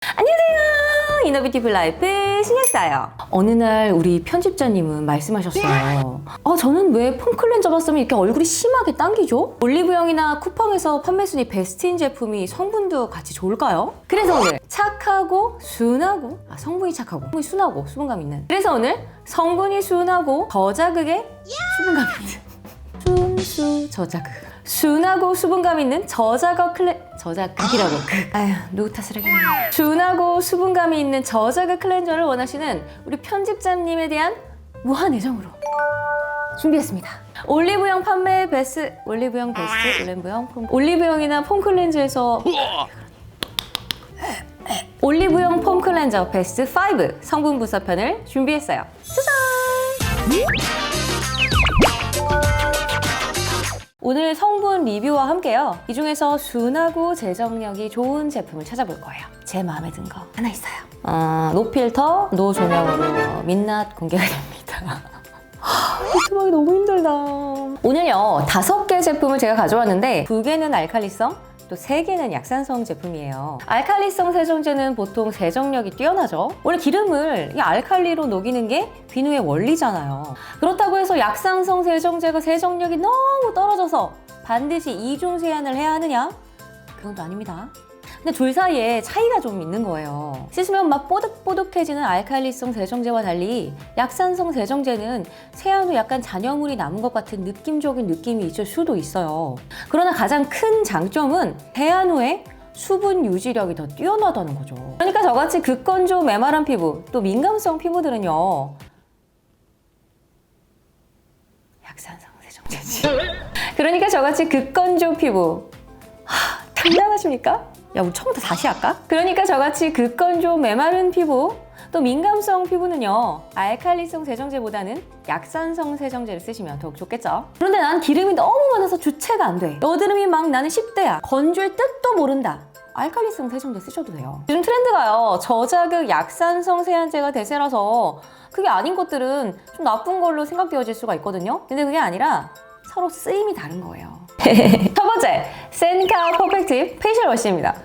안녕하세요. 이너비티블 라이프 신약사예요. 어느 날 우리 편집자님은 말씀하셨어요. 어, 저는 왜 폼클렌저만 쓰면 이렇게 얼굴이 심하게 당기죠? 올리브영이나 쿠팡에서 판매 순위 베스트인 제품이 성분도 같이 좋을까요? 그래서 오늘 착하고 순하고 아, 성분이 착하고 성분이 순하고 수분감 있는 그래서 오늘 성분이 순하고 저자극에 수분감 있는 순수 저자극 순하고 수분감 있는 저자극 클렌 저자 극이라고 극 아휴 누구 탓을 하겠네 순하고 수분감이 있는 저자극 클렌저를 원하시는 우리 편집자님에 대한 무한 애정으로 준비했습니다. 올리브영 판매 베스트 올리브영 베스트 올리브영 폼 올리브영이나 폼 클렌저에서 올리브영 폼 클렌저 베스트 5 성분 분석편을 준비했어요. 짜잔! 오늘 성분 리뷰와 함께요. 이 중에서 순하고 제정력이 좋은 제품을 찾아볼 거예요. 제 마음에 든 거 하나 있어요. 어, 노필터, 노조명으로 민낯 공개가 됩니다. 유튜브 하기 너무 힘들다. 오늘요, 다섯 개 제품을 제가 가져왔는데, 두 개는 알칼리성, 또세 개는 약산성 제품이에요. 알칼리성 세정제는 보통 세정력이 뛰어나죠. 원래 기름을 이 알칼리로 녹이는 게 비누의 원리잖아요. 그렇다고 해서 약산성 세정제가 세정력이 너무 떨어져서 반드시 이중 세안을 해야 하느냐? 그건 또 아닙니다. 근데 둘 사이에 차이가 좀 있는 거예요. 씻으면 막 뽀득뽀득해지는 알칼리성 세정제와 달리 약산성 세정제는 세안 후 약간 잔여물이 남은 것 같은 느낌적인 느낌이 있을 수도 있어요. 그러나 가장 큰 장점은 세안 후에 수분 유지력이 더 뛰어나다는 거죠. 그러니까 저같이 극건조 메마른 피부, 또 민감성 피부들은요. 약산성 세정제지. 그러니까 저같이 극건조 피부. 하, 당당하십니까? 야, 우리 처음부터 다시 할까? 그러니까 저같이 극건조 메마른 피부, 또 민감성 피부는요, 알칼리성 세정제보다는 약산성 세정제를 쓰시면 더욱 좋겠죠? 그런데 난 기름이 너무 많아서 주체가 안 돼. 여드름이 막 나는 10대야. 건조의 뜻도 모른다. 알칼리성 세정제 쓰셔도 돼요. 요즘 트렌드가요, 저자극 약산성 세안제가 대세라서 그게 아닌 것들은 좀 나쁜 걸로 생각되어질 수가 있거든요. 근데 그게 아니라 서로 쓰임이 다른 거예요. 첫 번째, 센카 퍼펙트 페이셜 워시입니다.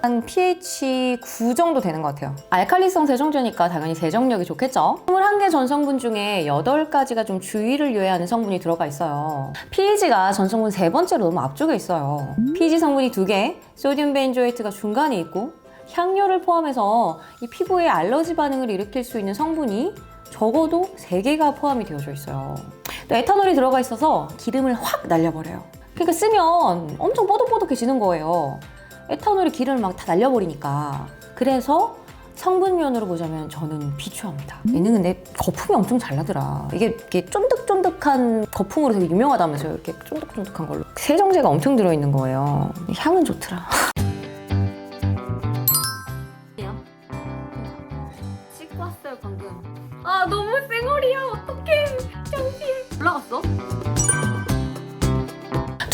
한 pH 9 정도 되는 것 같아요. 알칼리성 세정제니까 당연히 세정력이 좋겠죠? 21개 전성분 중에 8가지가 좀 주의를 요해야 하는 성분이 들어가 있어요. pH가 전성분 세 번째로 너무 앞쪽에 있어요. pH 성분이 2개, 소듐 벤조에이트가 중간에 있고 향료를 포함해서 이 피부에 알러지 반응을 일으킬 수 있는 성분이 적어도 3개가 포함이 되어져 있어요. 또 에탄올이 들어가 있어서 기름을 확 날려버려요. 그러니까 쓰면 엄청 뽀득뽀득해지는 거예요. 에탄올이 기름을 막 다 날려버리니까. 그래서 성분면으로 보자면 저는 비추합니다. 얘는 근데 거품이 엄청 잘 나더라. 이게 이렇게 쫀득쫀득한 거품으로 되게 유명하다면서요. 이렇게 쫀득쫀득한 걸로. 세정제가 엄청 들어있는 거예요. 향은 좋더라. 씻고 왔어요 방금. 아 너무 쌩얼이야 어떡해 창피해. 올라갔어?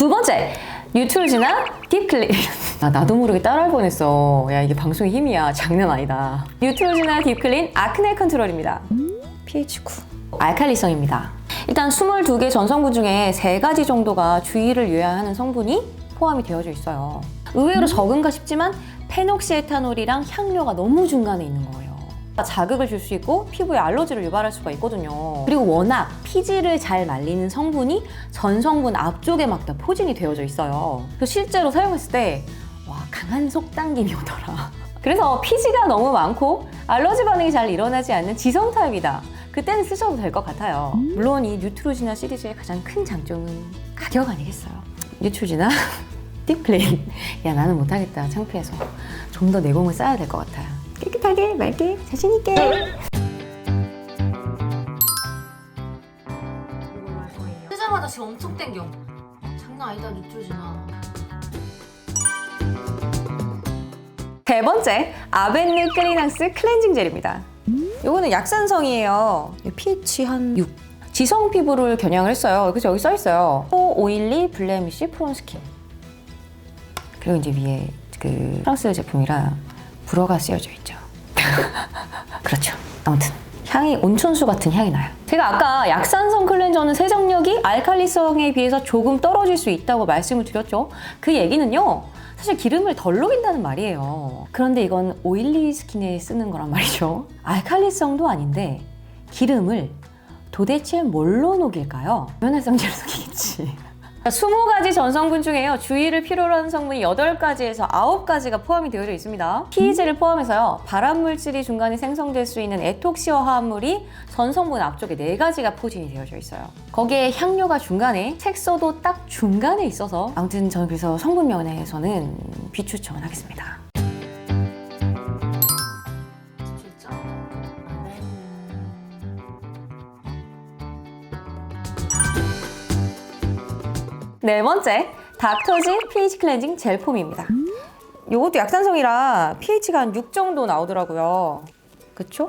두 번째 뉴트로지나 딥클린. 아, 나도 모르게 따라할 뻔했어. 야 이게 방송의 힘이야. 장난 아니다. 뉴트로지나 딥클린 아크네 컨트롤입니다. pH 9. 알칼리성입니다. 일단 22개 전성분 중에 3가지 정도가 주의를 요해야 하는 성분이 포함이 되어져 있어요. 의외로 적은가 싶지만 페녹시에탄올이랑 향료가 너무 중간에 있는 거예요. 자극을 줄 수 있고 피부에 알러지를 유발할 수가 있거든요. 그리고 워낙 피지를 잘 말리는 성분이 전 성분 앞쪽에 막 다 포진이 되어져 있어요. 그래서 실제로 사용했을 때 와, 강한 속당김이 오더라. 그래서 피지가 너무 많고 알러지 반응이 잘 일어나지 않는 지성 타입이다. 그때는 쓰셔도 될 것 같아요. 물론 이 뉴트로지나 시리즈의 가장 큰 장점은 가격 아니겠어요. 뉴트로지나 딥클린. 야 나는 못하겠다 창피해서 좀 더 내공을 쌓아야 될 것 같아요. 깨끗하게 맑게 자신 있게. 쓰자마자 지금 엄청 땡겨. 장난 아니다 뉴트로지나. 세 번째 아벤느 클리낭스 클렌징 젤입니다. 이거는 약산성이에요. pH 한 6. 지성 피부를 겨냥을 했어요. 그래서 여기 써 있어요. 호 오일리 블레미쉬 프론 스킨. 그리고 이제 위에 그 프랑스 제품이라 불어가 쓰여져 있죠. 그렇죠. 아무튼 향이 온천수 같은 향이 나요. 제가 아까 약산성 클렌저는 세정력이 알칼리성에 비해서 조금 떨어질 수 있다고 말씀을 드렸죠. 그 얘기는요. 사실 기름을 덜 녹인다는 말이에요. 그런데 이건 오일리 스킨에 쓰는 거란 말이죠. 알칼리성도 아닌데 기름을 도대체 뭘로 녹일까요? 면활성제로 녹이겠지. 20가지 전성분 중에요. 주의를 필요로 하는 성분이 8가지에서 9가지가 포함이 되어 있습니다. PEG를 포함해서요. 발암물질이 중간에 생성될 수 있는 에톡시어 화합물이 전성분 앞쪽에 4가지가 포진이 되어져 있어요. 거기에 향료가 중간에, 색소도 딱 중간에 있어서 아무튼 저는 그래서 성분 면에서는 비추천을 하겠습니다. 네 번째, 닥터지 pH 클렌징 젤 폼입니다. 요것도 약산성이라 pH가 한 6 정도 나오더라고요. 그쵸?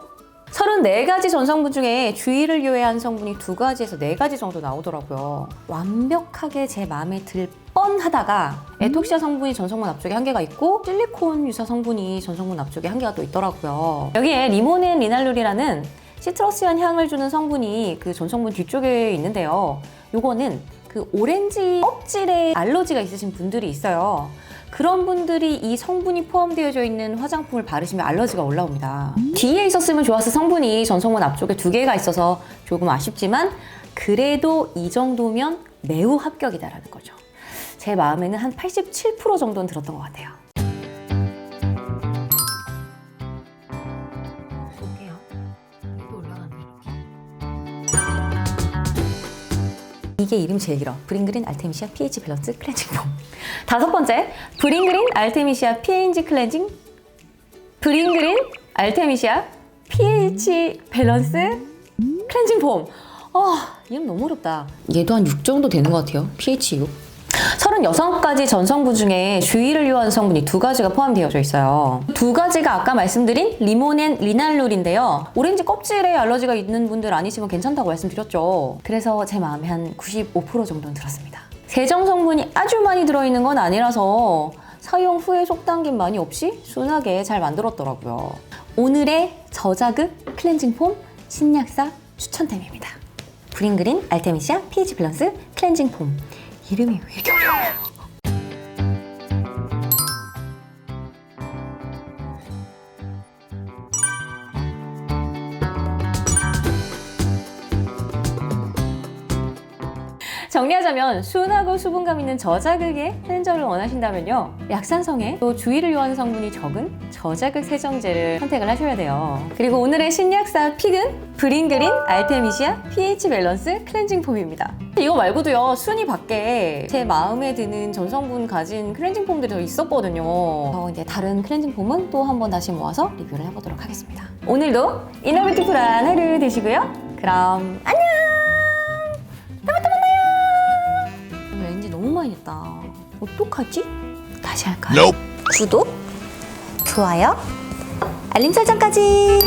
34가지 전성분 중에 주의를 요해한 성분이 2가지에서 4가지 정도 나오더라고요. 완벽하게 제 마음에 들 뻔하다가 에톡시아 성분이 전성분 앞쪽에 한 개가 있고 실리콘 유사 성분이 전성분 앞쪽에 한 개가 또 있더라고요. 여기에 리모넨 리날룰이라는 시트러스한 향을 주는 성분이 그 전성분 뒤쪽에 있는데요. 요거는 그 오렌지 껍질에 알러지가 있으신 분들이 있어요. 그런 분들이 이 성분이 포함되어져 있는 화장품을 바르시면 알러지가 올라옵니다. 뒤에 있었으면 좋았을 성분이 전성분 앞쪽에 두 개가 있어서 조금 아쉽지만 그래도 이 정도면 매우 합격이다라는 거죠. 제 마음에는 한 87% 정도는 들었던 것 같아요. 이게 이름 제일 길어. 브링그린 알테미시아 pH 밸런스 클렌징 폼. 다섯 번째, 브링그린 알테미시아 pH 클렌징 브링그린 알테미시아 pH 밸런스 클렌징 폼. 아, 이름 너무 어렵다. 얘도 한 6 정도 되는 것 같아요. pH 6. 36가지 전성분 중에 주의를 요하는 성분이 두 가지가 포함되어져 있어요. 두 가지가 아까 말씀드린 리모넨 리날룰인데요. 오렌지 껍질에 알러지가 있는 분들 아니시면 괜찮다고 말씀드렸죠. 그래서 제 마음에 한 95% 정도는 들었습니다. 세정 성분이 아주 많이 들어있는 건 아니라서 사용 후에 속당김 많이 없이 순하게 잘 만들었더라고요. 오늘의 저자극 클렌징 폼 신약사 추천템입니다. 브링그린 알테미시아 pH 밸런스 클렌징 폼. 이름이 왜 이렇게 어려워요? 정리하자면 순하고 수분감 있는 저자극의 클렌저를 원하신다면요. 약산성에 또 주의를 요하는 성분이 적은 저자극 세정제를 선택을 하셔야 돼요. 그리고 오늘의 신약사 픽은 브링그린 알테미시아 pH 밸런스 클렌징 폼입니다. 이거 말고도요 순위 밖에 제 마음에 드는 전성분 가진 클렌징 폼들이 더 있었거든요. 어, 이제 다른 클렌징 폼은 또 한번 다시 모아서 리뷰를 해보도록 하겠습니다. 오늘도 이너뷰티풀한 하루 되시고요. 그럼 안녕 했다 어떡하지? 다시 할까요? 구독, 좋아요, 알림 설정까지